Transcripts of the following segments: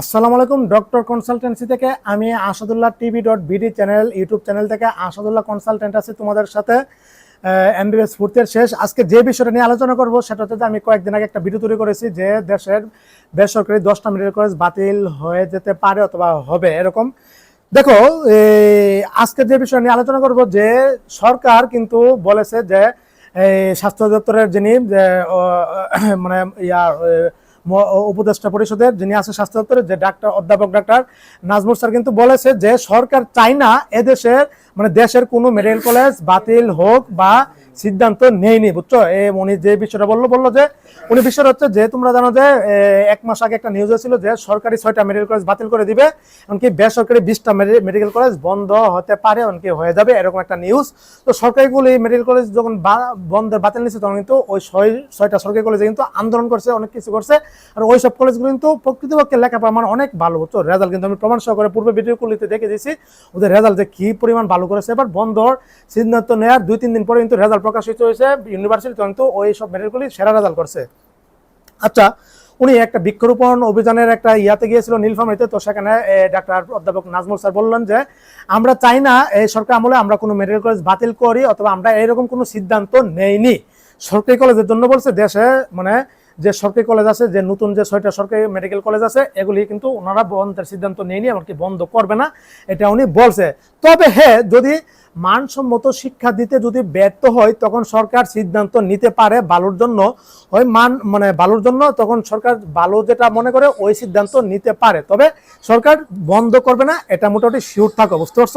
আসসালামু আলাইকুম, doctor consultancy থেকে আমি Asadullah TV dot BD channel, YouTube channel থেকে আসাদুল্লাহ কনসালটেন্ট আছি তোমাদের সাথে। এমবিবিএস ফুর্তের শেষ। আজকে যে বিষয়টা নিয়ে আলোচনা করব, সেটা হচ্ছে আমি কয়েকদিন আগে একটা ভিডিও তৈরি করেছি যে দেশের বেসরকারি দশটা মেডিকেল কলেজ বাতিল হয়ে যেতে পারে অথবা হবে এরকম। দেখো আজকে যে বিষয় নিয়ে আলোচনা করব, যে সরকার কিন্তু বলেছে যে, এই স্বাস্থ্য দপ্তরের যিনি মানে ইয়া উপদেষ্টা পরিষদের যিনি আছে স্বাস্থ্য দপ্তরে, যে ডাক্তার, অধ্যাপক ডাক্তার নাজমুল স্যার কিন্তু বলেছে যে সরকার চায় না এদেশের মানে দেশের কোনো মেডিকেল কলেজ বাতিল হোক বা সিদ্ধান্ত নেয়নি, বুঝছ? এ উনি যে বিষয়টা বলল বলল যে, উনি বিষয়টা হচ্ছে যে, তোমরা জানো যে এক মাস আগে একটা নিউজ ছিল যে, সরকারি ছয়টা মেডিকেল কলেজ বাতিল করে দিবে। এমনকি বেসরকারি বিশটা মেডিকেল কলেজ বন্ধ হতে পারে, এমনকি হয়ে যাবে, এরকম একটা নিউজ তো সরকারিগুলি মেডিকেল কলেজ যখন বা- বন্ধের বাতিল নিচ্ছে তখন কিন্তু ওই ছয়, ছয়টা সরকারি কলেজে কিন্তু আন্দোলন করছে, অনেক কিছু করছে। আর ওই সব কলেজগুলো কিন্তু প্রকৃতপক্ষে লেখাপড়া মানে অনেক ভালো হতো রেজাল্ট কিন্তু আমি প্রমাণ সহকারে পূর্বে ভিডিওগুলিতে দেখে দিয়েছি। ওদের রেজাল্ট যে কি পরিমাণ ভালো করেছে, এবার বন্ধর সিদ্ধান্ত নেওয়ার দুই, তিন দিন পরে কিন্তু রেজাল্ট প্রকাশিত হয়েছে ইউনিভার্সিটি কিন্তু ওই সব মেডেলগুলি সেরা রেজাল্ট করছে। আচ্ছা উনি একটা বৃক্ষরোপণ অভিযানের একটা ইয়াতে গিয়েছিল নীলফামারিতে, তো সেখানে ডাক্তার অধ্যাপক নাজমুল স্যার বললেন যে, আমরা চাই না এই সরকার আমলে আমরা কোনো মেডিকেল কলেজ বাতিল করি, অথবা আমরা এরকম কোনো সিদ্ধান্ত নেইনি। সরকারি কলেজের জন্য বলছে, দেশে মানে যে সরকারি কলেজ আছে, যে নতুন যে ছয়টা সরকারি মেডিকেল কলেজ আছে, এগুলি কিন্তু ওনারা বন্ধের সিদ্ধান্ত নেয়নি এমনকি বন্ধ করবে না, এটা উনি বলছে। তবে হ্যাঁ যদি মানসম্মত শিক্ষা দিতে যদি ব্যর্থ হয়, তখন সরকার সিদ্ধান্ত নিতে পারে ভালোর জন্য। ওই মান মানে ভালোর জন্য তখন সরকার ভালো যেটা মনে করে, ওই সিদ্ধান্ত নিতে পারে। তবে সরকার বন্ধ করবে না, এটা মোটামুটি শিওর থাকো, বুঝতে পারছ?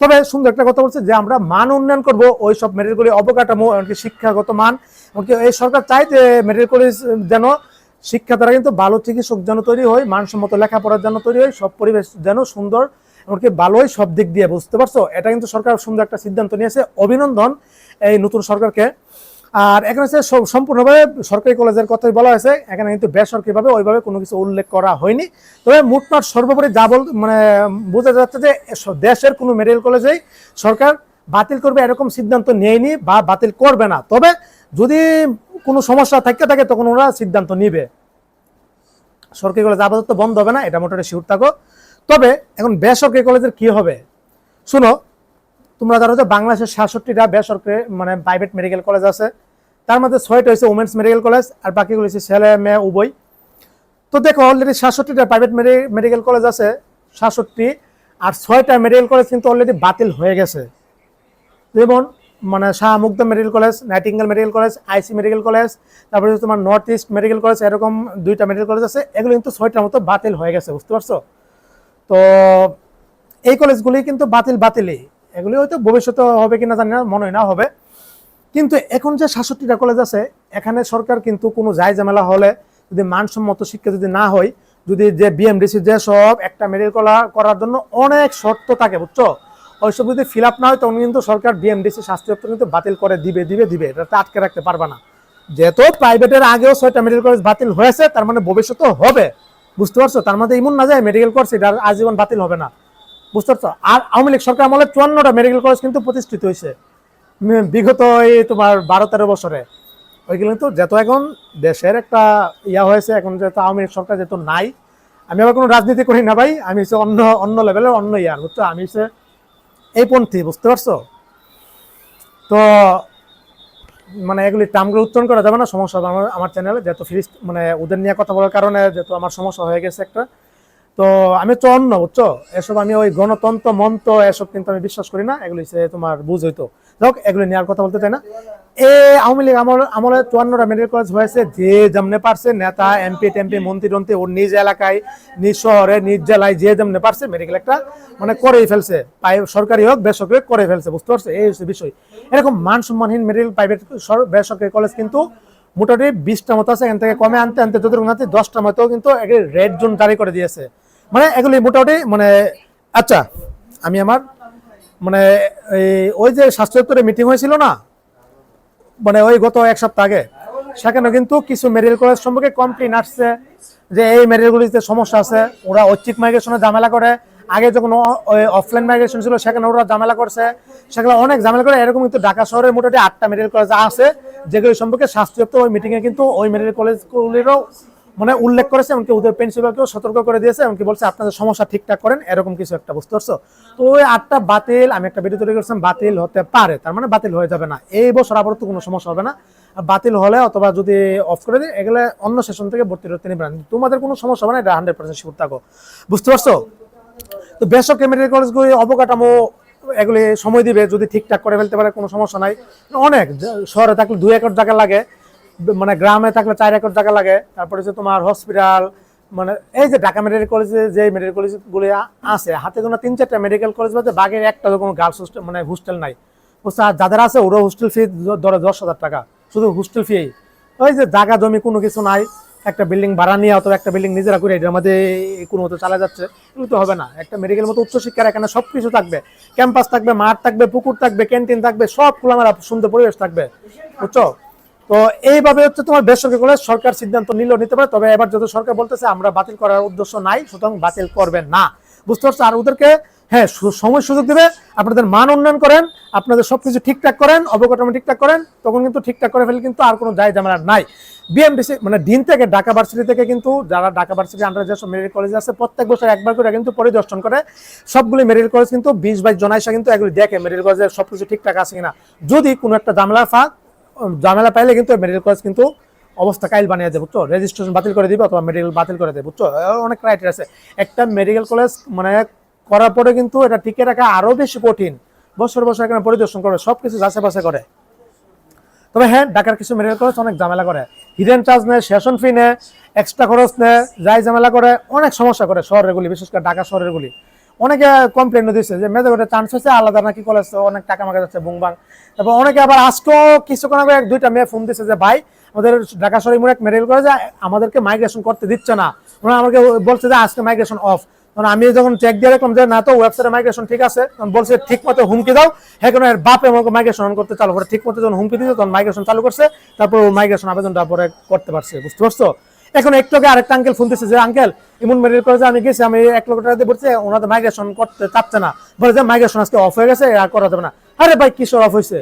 তবে সুন্দর একটা কথা বলছে যে আমরা মান উন্নয়ন করব ওই সব মেডিকেলগুলি অবকাঠামো, এমনকি শিক্ষাগত মান। এমনকি এই সরকার চায় যে কলেজ যেন শিক্ষা দ্বারা কিন্তু ভালো চিকিৎসক যেন তৈরি হয়, মানসম্মত লেখাপড়ার জন্য তৈরি হয়, সব পরিবেশ যেন সুন্দর, এমনকি ভালোই সব দিক দিয়ে। বুঝতে পারছ? এটা কিন্তু সরকার সুন্দর একটা সিদ্ধান্ত নিয়েছে। অভিনন্দন এই নতুন সরকারকে। আর এখানে হচ্ছে সম্পূর্ণভাবে সরকারি কলেজের কথাই বলা হয়েছে। এখানে কিন্তু বেসরকারিভাবে ওইভাবে কোনো কিছু উল্লেখ করা হয়নি। তবে মোটমাট সর্বোপরি যা বল মানে বোঝা যাচ্ছে যে দেশের কোনো মেডিকেল কলেজেই সরকার বাতিল করবে এরকম সিদ্ধান্ত নেয়নি বা বাতিল করবে না। তবে যদি কোনো সমস্যা থাকতে থাকে, তখন ওরা সিদ্ধান্ত নিবে। সরকারি কলেজ আপাতত বন্ধ হবে না, এটা মোটামুটি শিউর থাকো। তবে এখন বেসরকারি কলেজের কি হবে? শুনো তোমরা জানো যে বাংলাদেশের সাতষট্টিটা বেসরকারি মানে প্রাইভেট মেডিকেল কলেজ আছে। তার মধ্যে ছয়টা হচ্ছে উমেন্স মেডিকেল কলেজ আর বাকিগুলো হচ্ছে ছেলে, মেয়ে, উভয়। তো দেখো অলরেডি সাতষট্টিটা প্রাইভেট মেডিকেল কলেজ আছে, সাতষট্টি, আর ছয়টা মেডিকেল কলেজ কিন্তু অলরেডি বাতিল হয়ে গেছে। যেমন মানে Shah Mugdha medical college Nightingale medical college IC medical college তারপরে তোমার নর্থ ইস্ট মেডিকেল কলেজ এরকম দুইটা মেডিকেল কলেজ আছে, এগুলো কিন্তু ছয়টার মতো বাতিল হয়ে গেছে, বুঝতে পারছ? তো এই কলেজগুলি কিন্তু বাতিল, বাতিলই। এগুলি হয়তো ভবিষ্যতে হবে কিনা জানি না, মনে না হবে। কিন্তু এখন যে সাতষট্টিটা কলেজ আছে, এখানে সরকার কিন্তু কোনো যায় ঝামেলা হলে যদি মানসম্মত শিক্ষা যদি না হয়, যদি যে বিএমডিসি যে সব একটা মেডিকেল করার জন্য অনেক শর্ত থাকে, বুঝছ? ওইসব যদি ফিল আপ না হয়, তখন কিন্তু সরকার বিএমডিসি স্বাস্থ্য দপ্তর কিন্তু বাতিল করে দিবে দিবে দিবে। এটা আটকে রাখতে পারবে না। যেহেতু প্রাইভেটের আগেও ছয়টা মেডিকেল কলেজ বাতিল হয়েছে, তার মানে ভবিষ্যতে হবে। বুঝতে পারছ? তার মধ্যে এমন না যায় মেডিকেল কোর্স এটা আজীবন বাতিল হবে না। বুঝতে পারছ? আর আওয়ামী লীগ সরকার আমলে চুয়ান্নটা মেডিকেল কলেজ কিন্তু প্রতিষ্ঠিত হয়েছে। বিগত এই তোমার বারো তেরো বছরে। ওইগুলো কিন্তু যেহেতু এখন দেশের একটা ইয়া হয়েছে, এখন যেহেতু আওয়ামী লীগ সরকার যেহেতু নাই, আমি আবার কোনো রাজনীতি করি না ভাই, আমি হচ্ছে অন্য অন্য লেভেলের অন্য ইয়ার বুঝছ? আমি হচ্ছে এই পন্থী, বুঝতে পারছ? তো মানে এগুলি টার্মগুলো উচ্চারণ করা যাবে না, সমস্যা আমার আমার চ্যানেলে যেহেতু ফ্রি মানে ওদের নিয়ে কথা বলার কারণে যেহেতু আমার সমস্যা হয়ে গেছে একটা। তো আমি অন্য, বুঝছ? এসব আমি ওই গণতন্ত্র মন্ত্র, এসব কিন্তু আমি বিশ্বাস করি না। এগুলি তোমার বুঝ হইতো। যাক এগুলি নেওয়ার কথা বলতে চাই না। এ আওয়ামী লীগ আমল, আমলে চুয়ান্নটা মেডিকেল কলেজ হয়েছে, যে যেমনে পারছে, নেতা, এমপি, টেমপি, মন্ত্রী, টন্ত্রী, ওর নিজ এলাকায়, নিজ শহরে, নিজ জেলায় যে যেমনে পারছে মেডিকেল একটা মানে করেই ফেলছে। সরকারি হোক, বেসরকারি করে ফেলছে, বুঝতে পারছে? এই হচ্ছে বিষয়। এরকম মান সম্মানহীন মেডিকেল প্রাইভেট বেসরকারি কলেজ কিন্তু মোটামুটি বিশটা মতো আছে। এখান থেকে কমে আনতে আনতে, যতটুকু আনতে দশটা মতো কিন্তু রেড জোন জারি করে দিয়েছে। মানে এগুলি মোটামুটি মানে আচ্ছা আমি আমার মানে ওই যে স্বাস্থ্য দপ্তরে মিটিং হয়েছিল না মানে ওই গত এক সপ্তাহ আগে সেখানে কিন্তু কিছু মেডিকেল কলেজ সম্পর্কে কমপ্লেন আসছে, যে এই মেডিকেলগুলিতে সমস্যা আছে, ওরা ঐচ্ছিক মাইগ্রেশনে ঝামেলা করে, আগে যখন অফলাইন মাইগ্রেশন ছিল, সেখানে ওরা ঝামেলা করছে, সেগুলো অনেক ঝামেলা করে, এরকম কিন্তু ঢাকা শহরে মোটামুটি আটটা মেডিকেল কলেজ আছে, যেগুলি সম্পর্কে স্বাস্থ্য দপ্তর ওই মিটিংয়ে কিন্তু ওই মেডিকেল কলেজগুলিরও মানে উল্লেখ করেছে, এমনকি ওদের প্রিন্সিপালকেও সতর্ক করে দিয়েছে, এমনকি বলছে, আপনাদের সমস্যা ঠিকঠাক করেন, এরকম কিছু একটা বুঝতে পারছ? তো ওই আটটা বাতিল, আমি একটা ভিডিও তৈরি করেছিলাম, বাতিল হতে পারে, তার মানে বাতিল হয়ে যাবে না। এই বছর আবার তো কোনো সমস্যা হবে না। বাতিল হলে অথবা যদি অফ করে দিই এগুলো অন্য সেশন থেকে ভর্তি করতে নেবেন তোমাদের কোনো সমস্যা হবে না, এটা হান্ড্রেড পার্সেন্ট শিওর থাকো। বুঝতে পারছ? তো বেসরকারি মেডিকেল কলেজগুলি অবকাঠামো, এগুলি সময় দিবে, যদি ঠিকঠাক করে ফেলতে পারে, কোনো সমস্যা নাই। অনেক, শহরে থাকলে দুই একর জায়গা লাগে মানে গ্রামে থাকলে চার একর জায়গা লাগে, তারপরে যে তোমার হসপিটাল মানে এই যে ঢাকা মেডিকেল কলেজে যে মেডিকেল কলেজগুলি আছে, হাতে গোনা তিন চারটা মেডিকেল কলেজ বাদে বাঘের একটা কোনো গার্লস হোস্টেল মানে হোস্টেল নাই। আর যাদের আছে ওরা হোস্টেল ফি ধরে দশ হাজার টাকা, শুধু হোস্টেল ফি ওই যে জায়গা, জমি কোনো কিছু নাই, একটা বিল্ডিং ভাড়া নিয়ে অথবা একটা বিল্ডিং নিজেরা করে এটার মধ্যে কোনো মতো চালা যাচ্ছে, এগুলো তো হবে না। একটা মেডিকেল মতো উচ্চশিক্ষার এখানে সব কিছু থাকবে। ক্যাম্পাস থাকবে, মাঠ থাকবে, পুকুর থাকবে ক্যান্টিন থাকবে সব খোলামেলা সুন্দর পরিবেশ থাকবে। বুঝছ? তো এইভাবে হচ্ছে তোমার বেসরকারি কলেজ সরকার সিদ্ধান্ত নিলেও নিতে পারে, তবে এবার যত সরকার বলতেছে আমরা বাতিল করার উদ্দেশ্য নাই, সুতরাং বাতিল করবেন না। বুঝতে পারছ? আর ওদেরকে হ্যাঁ সময় সুযোগ দিবে, আপনাদের মান উন্নয়ন করেন, আপনাদের সবকিছু ঠিকঠাক করেন, অবকাঠামো ঠিকঠাক করেন, তখন কিন্তু ঠিকঠাক করে ফেলে কিন্তু আর কোনো দায় ঝামেলা নাই। বিএমডিসি মানে ডিন থেকে ঢাকা ভার্সিটি থেকে কিন্তু যারা ঢাকা ভার্সিটি আন্ডার যেসব মেডিকেল কলেজ আছে, প্রত্যেক বছর একবার করে কিন্তু পরিদর্শন করে। সবগুলি মেডিকেল কলেজ কিন্তু বিশ বাইশ জন এসে কিন্তু এগুলি দেখে মেডিকেল কলেজের সবকিছু ঠিকঠাক আছে কিনা। যদি কোনো একটা ঝামেলা ফাঁক ঝামেলা পাইলে কিন্তু মেডিকেল কলেজ কিন্তু অবস্থা কাইল বানিয়ে দেবে বুঝছ? রেজিস্ট্রেশন বাতিল করে দিবে অথবা মেডিকেল বাতিল করে দেবে বুঝছ? অনেক ক্রাইটেরিয়া আছে। একটা মেডিকেল কলেজ মানে করার পরে কিন্তু এটা টিকে রাখা আরও বেশি কঠিন। বছর বছর এখানে পরিদর্শন করে, সবকিছু যাচাই বাছাই করে। তবে হ্যাঁ ঢাকার কিছু মেডিকেল কলেজ অনেক ঝামেলা করে। হিডেন চার্জ নেয় সেশন ফি নেয় এক্সট্রা খরচ নেয়, যাই ঝামেলা করে, অনেক সমস্যা করে শহরেরগুলি বিশেষ করে ঢাকা শহরেরগুলি অনেকে কমপ্লেন দিচ্ছে যে মেধাগোটে চান্স হয়েছে আলাদা নাকি কলেজ অনেক টাকা মাকা যাচ্ছে বুংবাং তারপর অনেকে আবার আজকেও কিছুক্ষণ আগে এক দুইটা মেয়ে ফোন দিচ্ছে যে, ভাই, আমাদের ঢাকা শহরে এক মেডিকেল কলেজে আমাদেরকে মাইগ্রেশন করতে দিচ্ছে না। ওরা আমাকে বলছে যে, আজকে মাইগ্রেশন অফ তখন আমি যখন চেক দিয়ে দেখলাম যে, না তো ওয়েবসাইটে মাইগ্রেশন ঠিক আছে। তখন বলছে ঠিক মতো হুমকি দাও। হ্যাঁ কেন, এর বাপে আমাকে মাইগ্রেশন অন করতে চালু করে। ঠিক মতো যখন হুমকি দিয়েছে তখন মাইগ্রেশন চালু করছে। তারপর মাইগ্রেশন আবেদনটা পরে করতে পারছে, বুঝতে পারছ? এখন একটু আগে আরেকটা আঙ্কেল ফোন দিচ্ছে যে আঙ্কেল ইমন মেডিকেল কলেজে আমি গেছি, আমি এক লক্ষ টাকা দিয়ে বলছে ওনাদের মাইগ্রেশন করতে চাচ্ছে না। বলে যে মাইগ্রেশন আজকে অফ হয়ে গেছে আর করা যাবে না। আরে ভাই কিশোর অফ হয়েছে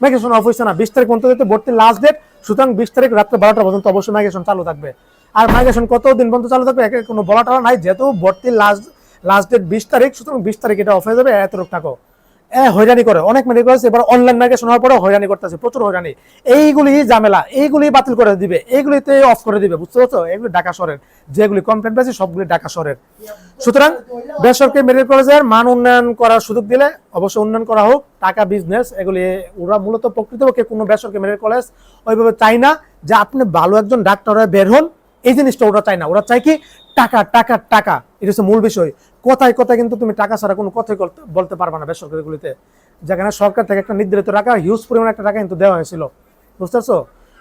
মাইগ্রেশন অফ হয়েছে না, বিশ তারিখ পর্যন্ত যেহেতু ভর্তির লাস্ট ডেট সুতরাং বিশ তারিখ রাত্রে বারোটা পর্যন্ত অবশ্যই মাইগ্রেশন চালু থাকবে। আর মাইগ্রেশন কত দিন পর্যন্ত চালু থাকবে, একে কোনো বলা টলা নাই, যেহেতু ভর্তি লাস্ট লাস্ট ডেট বিশ তারিখ, সুতরাং বিশ তারিখ এটা অফ হয়ে যাবে এত রোগ থাকো। হয়রানি করে। অনেক মেডিকেল কলেজ এবার অনলাইন মাইগ্রেশন হওয়ার পরে হয়রানি করতেছে, প্রচুর হয়রানি। এইগুলি ঝামেলা, এইগুলি বাতিল করে দিবে এইগুলিতে অফ করে দিবে, বুঝতে পারছ? এগুলি ঢাকা শহরের। যেগুলি কমপ্লেন পেয়েছে, সবগুলি ঢাকা শহরের। সুতরাং বেসরকারি মেডিকেল কলেজের মান উন্নয়ন করার সুযোগ দিলে অবশ্যই উন্নয়ন করা হোক, টাকা বিজনেস এগুলি ওরা মূলত প্রকৃতপক্ষে কোনো বেসরকারি মেডিকেল কলেজ ওইভাবে চায় না যে আপনি ভালো একজন ডাক্তার হয়ে বের হন, এই জিনিসটা ওরা চায় না। ওরা চায় কি টাকা টাকা টাকা। এটা হচ্ছে মূল বিষয়। কোথায় কোথায় কিন্তু তুমি টাকা ছাড়া কোনো কথাই বলতে পারবে না বেসরকারিগুলিতে। যেখানে সরকার থেকে একটা নির্ধারিত টাকা হিউজ পরিমাণে একটা টাকা কিন্তু দেওয়া হয়েছিল। বুঝতে পারছ?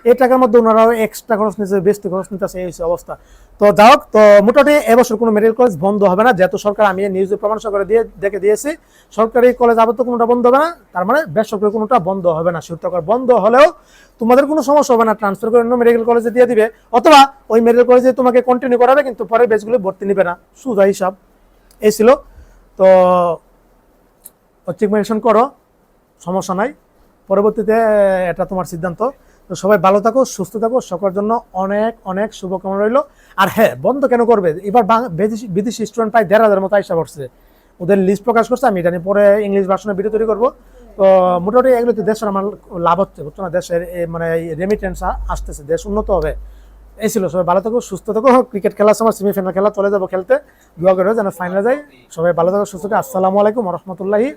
এই টাকার মধ্যে ওনারাও এক্সট্রা খরচ নিচ্ছে বেশি খরচ নিতেছে, এই অবস্থা। তো যাই হোক, তো মোটামুটি এবছর কোনো মেডিকেল কলেজ বন্ধ হবে না। যেহেতু সরকার আমি নিউজে প্রমাণ সহকারে দিয়ে, দেখে দিয়েছি, সরকারি কলেজ আপাতত কোনোটা বন্ধ হবে না। তার মানে বেসরকারি কোনোটা বন্ধ হবে না। সত্যকার বন্ধ হলেও তোমাদের কোনো সমস্যা হবে না। ট্রান্সফার করে অন্য মেডিকেল কলেজে দিয়ে দিবে। অথবা ওই মেডিকেল কলেজে তোমাকে কন্টিনিউ করাবে, কিন্তু পরে বেচগুলো ভর্তি নিবে না। সুজা হিসাব। এই ছিল। তো চিকমেশন করো। সমস্যা নাই। পরবর্তীতে এটা তোমার সিদ্ধান্ত। তো সবাই ভালো থাকো, সুস্থ থাকো, সকলের জন্য অনেক অনেক শুভকামনা রইল। আর হ্যাঁ বন্ধ কেন করবে? এবার বিদেশি- স্টুডেন্ট প্রায় দেড় হাজার মতো আইসা পড়ছে। ওদের লিস্ট প্রকাশ করছে, আমি এটা নিয়ে পরে ইংলিশ ভার্সনে ভিডিও তৈরি করব। তো মোটামুটি এগুলোতে দেশের আমার লাভ হচ্ছে, বুঝছ না? দেশের মানে রেমিটেন্স আসতেছে, দেশ উন্নত হবে। এই ছিল, সবাই ভালো থাকো, সুস্থ থাকো। ক্রিকেট খেলার সময় সেমিফাইনাল খেলা চলে যাব খেলতে। দোয়া করে যেন ফাইনালে যাই। সবাই ভালো থাকো, সুস্থ থাকো। আসসালামু আলাইকুম রহমতুল্লাহি।